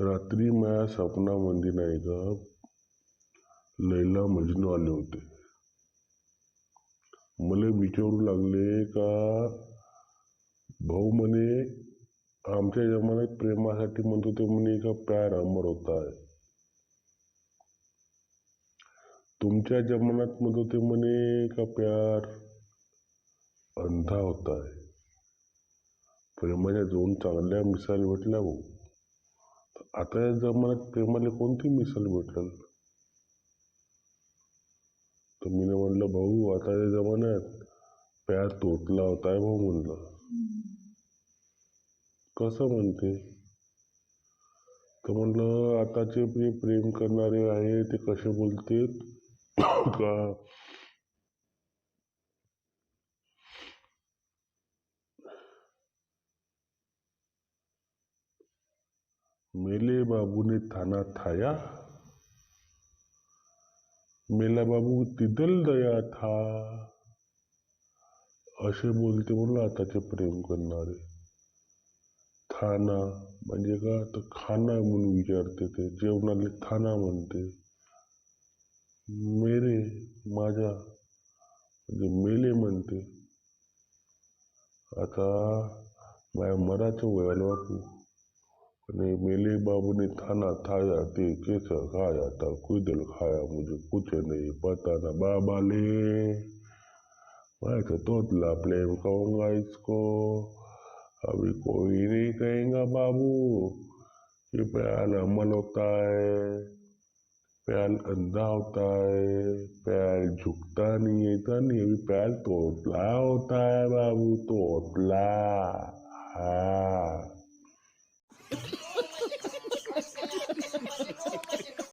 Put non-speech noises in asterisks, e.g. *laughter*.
रात्री माझ्या स्वप्नामध्ये नाही का लैला मजनू आले होते. मला विचारू लागले का? भाऊ म्हणे आमच्या जमान्यात प्रेमासाठी म्हणतो ते म्हणे का प्यार अमर होता. है तुमच्या जमान्यात म्हणतो ते म्हणे का प्यार अंधा होता. है प्रेमाच्या दोन चांगल्या मिसाल भेटल्या भाऊ. आता या जमान्यात प्रेमाला कोणती मिसाल भेटल? तर मी म्हणलं भाऊ आता या जमान्यात प्यार तोतला होता भाऊ म्हणलं. कसं म्हणते? तर म्हणलं आताचे जे प्रेम करणारे आहे ते कसे बोलते *coughs* का मेले बाबूने थाना थाया। मेला बाबू तिदल दया था। असे बोलते म्हणलं आताचे प्रेम करणारे. थाना म्हणजे का? तर खाना म्हणून विचारते ते. जेवणाले थाना म्हणते. मेरे माझ्या म्हणजे मेले म्हणते. आता माझ्या मराचं वयाला बापू અને मेले बाबू ने थाना थाया ते केस खाया था कुदल खाया मुझे कुछ नहीं पता ना। बाबा ले, मैं तो तोतला प्रेम कहूँगा इसको, अभी कोई नहीं कहेगा बाबू ये प्यार अमल होता है, प्यार अंधा होता है, प्यार झुकता नहीं है, इतना नहीं अभी प्यार तोतला होता है बाबू, तोतला हाँ।